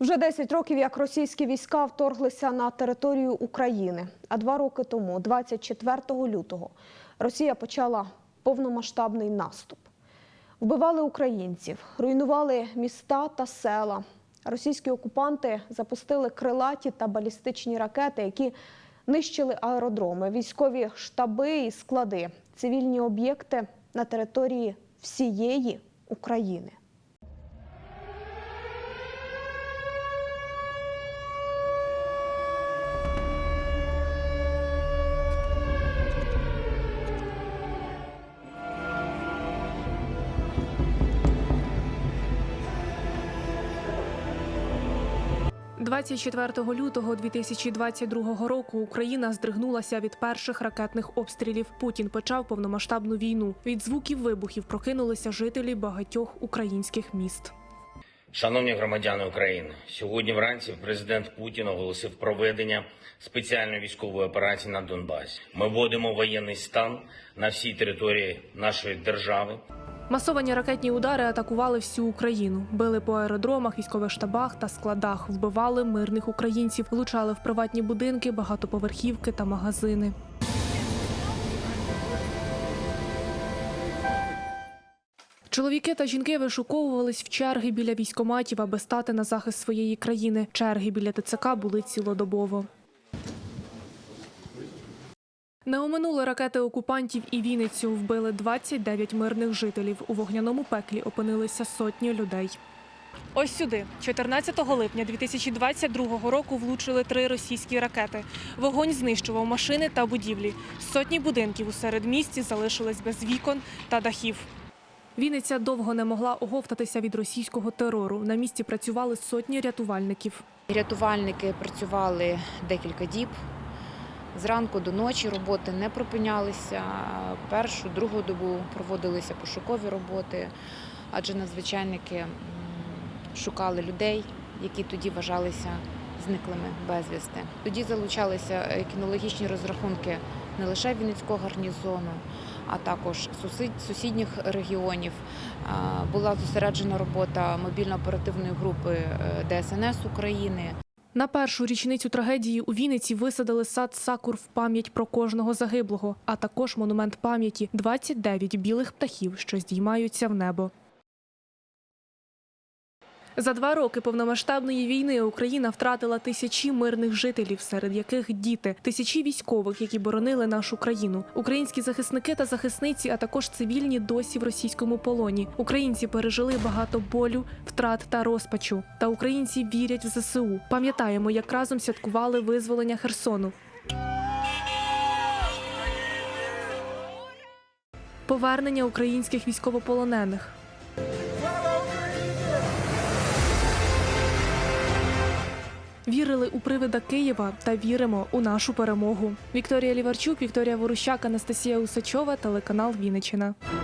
Вже 10 років, як російські війська вторглися на територію України. А два роки тому, 24 лютого, Росія почала повномасштабний наступ. Вбивали українців, руйнували міста та села. Російські окупанти запустили крилаті та балістичні ракети, які нищили аеродроми, військові штаби і склади, цивільні об'єкти на території всієї України. – 24 лютого 2022 року Україна здригнулася від перших ракетних обстрілів. Путін почав повномасштабну війну. Від звуків вибухів прокинулися жителі багатьох українських міст. Шановні громадяни України, сьогодні вранці президент Путін оголосив проведення спеціальної військової операції на Донбасі. Ми вводимо воєнний стан на всій території нашої держави. Масовані ракетні удари атакували всю Україну, били по аеродромах, військових штабах та складах, вбивали мирних українців, влучали в приватні будинки, багатоповерхівки та магазини. Чоловіки та жінки вишуковувались в черги біля військоматів, аби стати на захист своєї країни. Черги біля ТЦК були цілодобово. Не оминули ракети окупантів і Вінницю. Вбили 29 мирних жителів. У вогняному пеклі опинилися сотні людей. Ось сюди, 14 липня 2022 року, влучили три російські ракети. Вогонь знищував машини та будівлі. Сотні будинків у середмісті залишились без вікон та дахів. Вінниця довго не могла оговтатися від російського терору. На місці працювали сотні рятувальників. Рятувальники працювали декілька діб. Зранку до ночі роботи не припинялися. Першу, другу добу проводилися пошукові роботи, адже надзвичайники шукали людей, які тоді вважалися зниклими безвісти. Тоді залучалися е, кінологічні розрахунки не лише Вінницького гарнізону, а також сусід- сусідніх регіонів. Була зосереджена робота мобільно-оперативної групи е, ДСНС України. На першу річницю трагедії у Вінниці висадили сад сакур в пам'ять про кожного загиблого, а також монумент пам'яті 29 білих птахів, що здіймаються в небо. За два роки повномасштабної війни Україна втратила тисячі мирних жителів, серед яких діти, тисячі військових, які боронили нашу країну. Українські захисники та захисниці, а також цивільні досі в російському полоні. Українці пережили багато болю, втрат та розпачу. Та українці вірять в ЗСУ. Пам'ятаємо, як разом святкували визволення Херсону. Повернення українських військовополонених. Вірили у привида Києва та віримо у нашу перемогу. Вікторія Ліварчук, Вікторія Ворущак, Анастасія Усачова, телеканал Вінниччина.